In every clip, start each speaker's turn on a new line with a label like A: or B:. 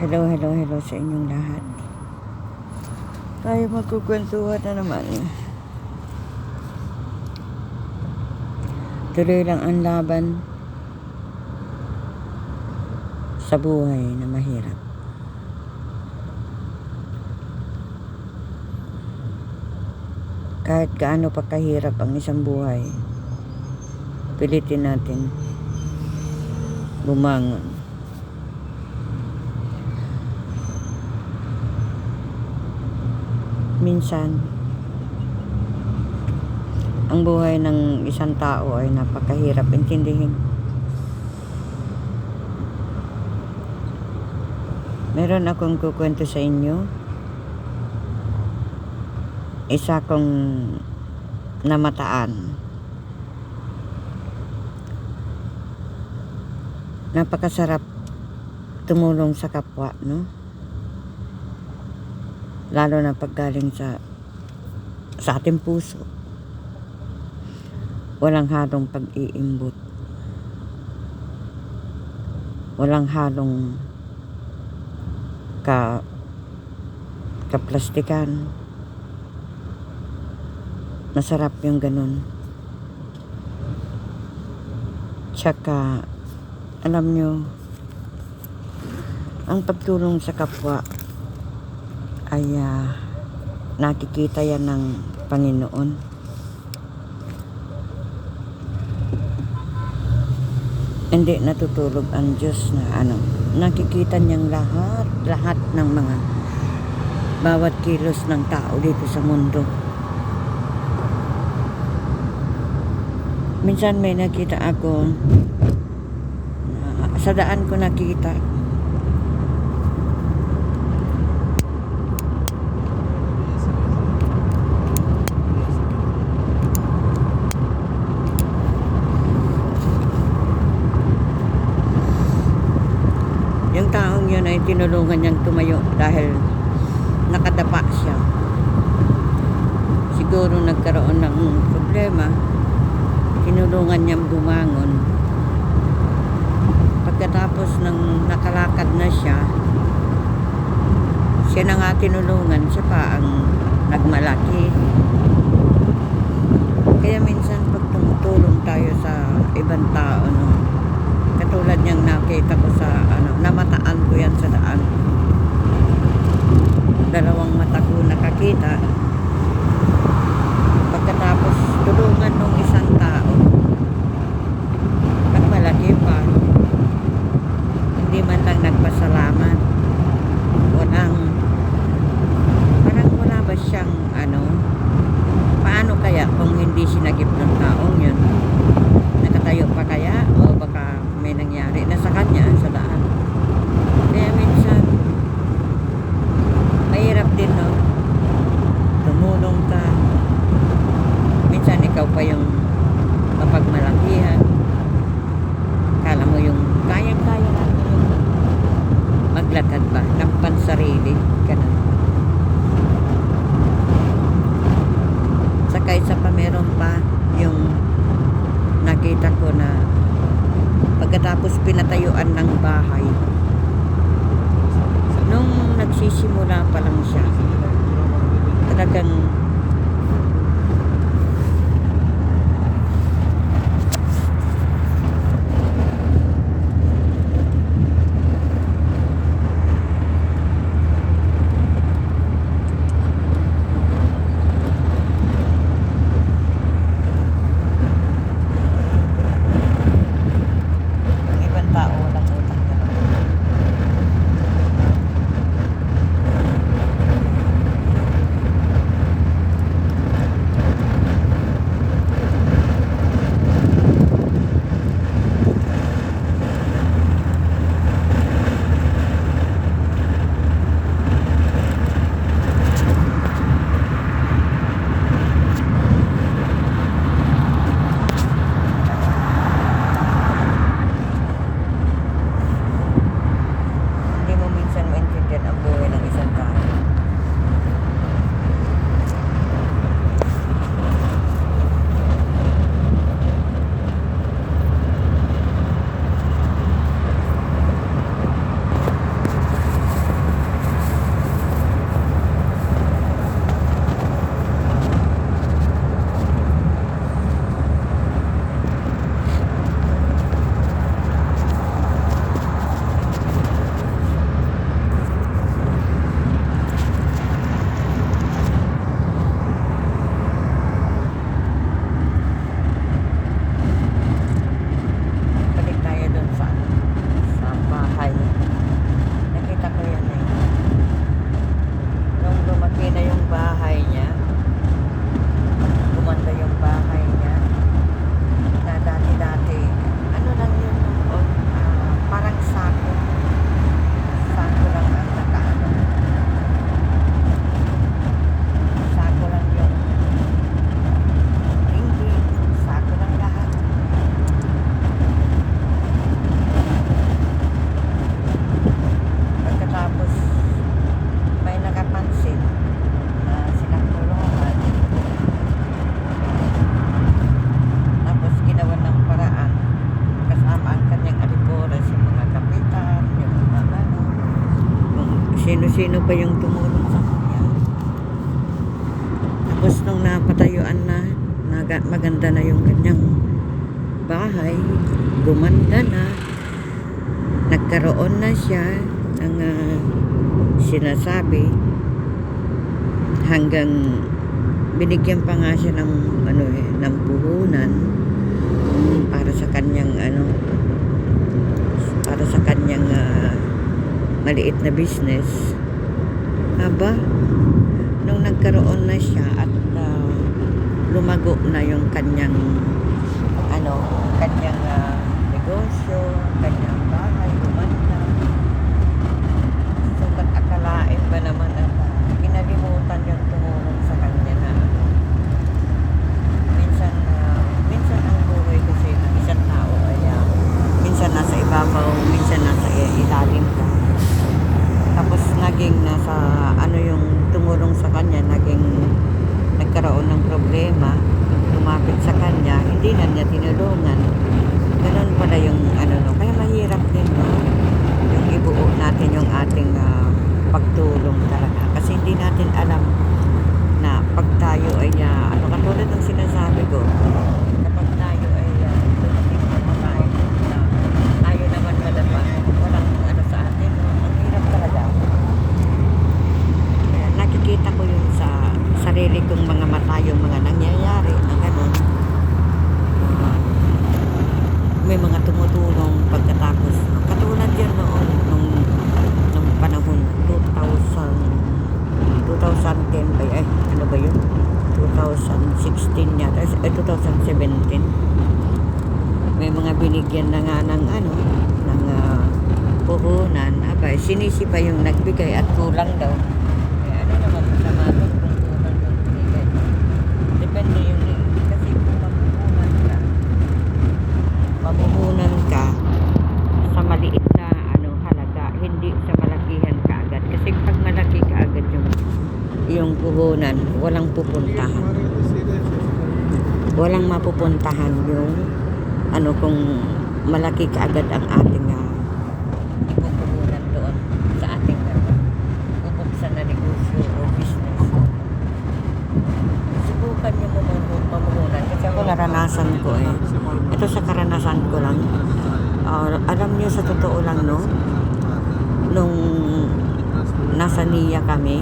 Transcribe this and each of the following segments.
A: Hello, hello, hello sa inyong lahat. Tayo magkukwentuhan na naman. Tuloy lang ang laban sa buhay na mahirap. Kahit gaano pa kahirap ang isang buhay, pilitin natin bumangon. Minsan, ang buhay ng isang tao ay napakahirap intindihin. Meron akong kukwento sa inyo. Isa kong namataan. Napakasarap tumulong sa kapwa, no? Lalo na paggaling sa sa ating puso. Walang halong pag-iimbot. Walang halong ka kaplastikan. Masarap yung ganun. Tsaka, alam nyo, ang pagtulong sa kapwa ay ah, nakikita yan ng Panginoon. Hindi natutulog ang Diyos na ano, nakikita niyang lahat, lahat ng mga bawat kilos ng tao dito sa mundo. Minsan may nakita ako na sa daan ko nakita Yung taong yun ay tinulungan niyang tumayo dahil nakadapa siya. Siguro nagkaroon ng problema. Tinulungan niyang bumangon. Pagkatapos ng nakalakad na siya, siya na nga tinulungan, siya pa ang nagmalaki. Kaya minsan pag tumutulong tayo sa ibang tao, no, katulad niyang nakita ko sa ano, namataan ko yan sa daan. Dalawang mata ko nakakita. Pagkatapos tulungan ng isang tao, nagmalaki pa. Hindi man lang nagpasalamat. Walang, parang wala ba siyang ano, paano kaya kung hindi sinagip ng taong yun? Nakatayo pa kaya? O baka may nangyari na sa kanya sa daan. Kaya minsan, mahirap din, no? Tumulong ka. Minsan ikaw pa yung mapagmalakihan. Kala mo yung kayang-kaya natin yung maglakad ba ng pansarili. Ganun. Saka isa pa meron pa yung nakita ko na pagkatapos pinatayuan ng bahay. Nung nagsisimula pa lang siya talagang sino-sino pa yung tumulong sa kanya. Tapos nung napatayuan na, maganda na yung kanyang bahay, gumanda na, nagkaroon na siya ng ah, sinasabi hanggang binigyan pa nga siya ng ano eh, ng puhunan mm, para sa kanyang ano para sa kanyang ah, maliit na business haba nung nagkaroon na siya at ah, lumago na yung kanyang ano kanyang ah, negosyo kanyang bahay gumanda so ba't akalain ba naman at ah, kinalimutan yung tumulong sa kanya na minsan ah, minsan ang buhay kasi ng isang tao ay ah, minsan nasa ibabaw minsan nasa i- ilalim ka tapos naging nasa ano yung tumulong sa kanya naging nagkaroon ng problema lumapit sa kanya hindi na niya tinulungan. Ganun pala yung ano no? Kaya mahirap din no? Yung ibuo natin yung ating ah, pagtulong talaga. Kasi hindi natin alam na pag tayo ay ah, ano katulad ng sinasabi ko kapag tayo ay uh, dumating na mamain na tayo naman madapa walang ano sa atin no? ang hirap talaga Kaya nakikita ko yun sa sarili kong mga mata yung mga nangyayari na gano'n Ah, may mga tumutulong pagkatapos katulad yan noon nung, nung panahon 2000 2010 ba ay ano ba yun 2016 yata. Eh 2017 may mga binigyan na nga ng ano ng ah, puhunan. Abay sinisi pa yung nagbigay at kulang daw. Eh ano naman masama depende yun eh. Kasi kung mapuhunan ka ka sa maliit na ano halaga hindi sa malakihan kaagad kasi pag malaki kaagad yung yung puhunan walang pupuntahan walang mapupuntahan yung ano kung malaki kaagad ang ating uh, ipupuhunan doon sa ating uh, bubuksan na negosyo o business. Subukan mamu- mamuhunan kasi ako naranasan ko eh. Ito sa karanasan ko lang. Ah, alam niyo sa totoo lang no? Nung nasa niya kami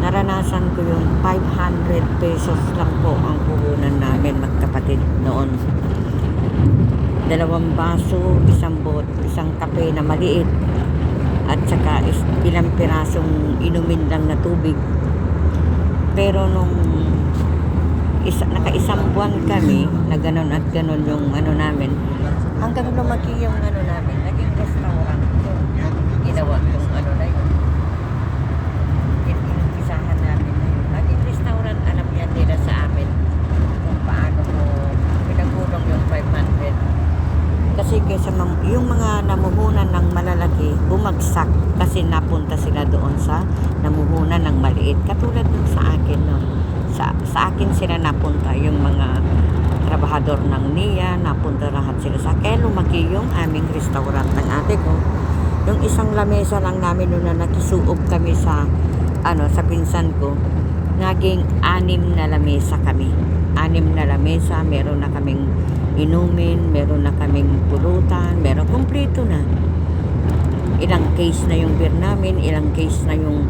A: naranasan ko yung 500 pesos lang po ang puhunan namin magkapatid noon. Dalawang baso isang bot isang kape na maliit at saka ilang pirasong inumin lang na tubig. Pero nung isa, naka-isang buwan kami na ganon at ganon yung ano namin hanggang lumaki yung ano namin naging restaurant. Ginawa yung ano na yun In- inumpisahan namin na yun naging restaurant alam yan nila sa amin kung paano mo pinagulong yung 500 kasi kaysa mam- yung mga namuhunan ng malalaki bumagsak kasi napunta sila doon sa namuhunan ng maliit. Katulad ng sa akin no? Sa, sa akin sila napunta yung mga trabahador ng NIA napunta lahat sila sa kaya lumaki yung aming restaurant ng ate ko. Yung isang lamesa lang namin noon na nakisuob kami sa ano sa pinsan ko naging anim na lamesa kami. Anim na lamesa meron na kaming inumin meron na kaming pulutan meron kumpleto na ilang case na yung beer namin ilang case na yung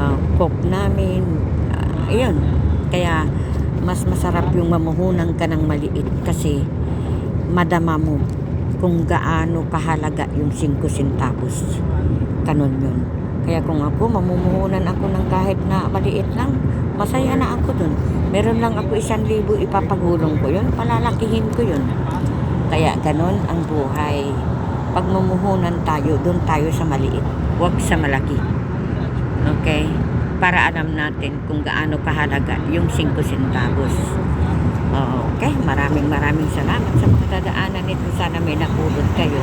A: ah, coke namin Ah, ayun. Kaya mas masarap yung mamuhunan ka ng maliit kasi madama mo kung gaano kahalaga yung 5 centavos. Kanon yun. Kaya kung ako mamumuhunan ako ng kahit na maliit lang masaya na ako dun. Meron lang ako isang libo ipapagulong ko yun palalakihin ko yun. Kaya ganon ang buhay pag mumuhunan tayo doon tayo sa maliit huwag sa malaki okay para alam natin kung gaano kahalaga yung 5 centavos. Okay, maraming maraming salamat sa pagdadaanan nito. Sana may napulot kayo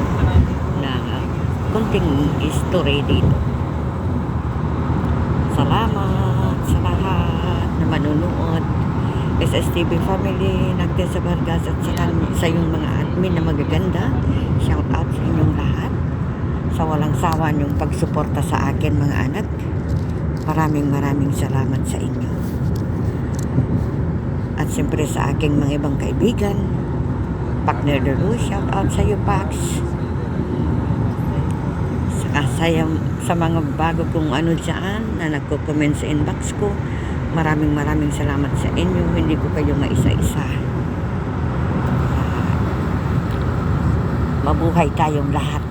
A: na kunting story dito. Salamat sa lahat na manunood. SSTV family, Nagtin sa Vargas at sa, sa yung mga admin na magaganda. Shout out sa inyong lahat. sa walang sawa yung pagsuporta sa akin mga anak. Maraming maraming salamat sa inyo. At siyempre sa aking mga ibang kaibigan, partner Dulu, shout out sa iyo, Pax. Saka sa, sa mga bago kong ano dyan na nagko-comment sa inbox ko, maraming maraming salamat sa inyo. Hindi ko kayo maisa-isa. mabuhay tayong lahat.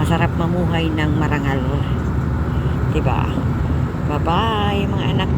A: Masarap mamuhay ng marangal. Diba? Bye-bye mga anak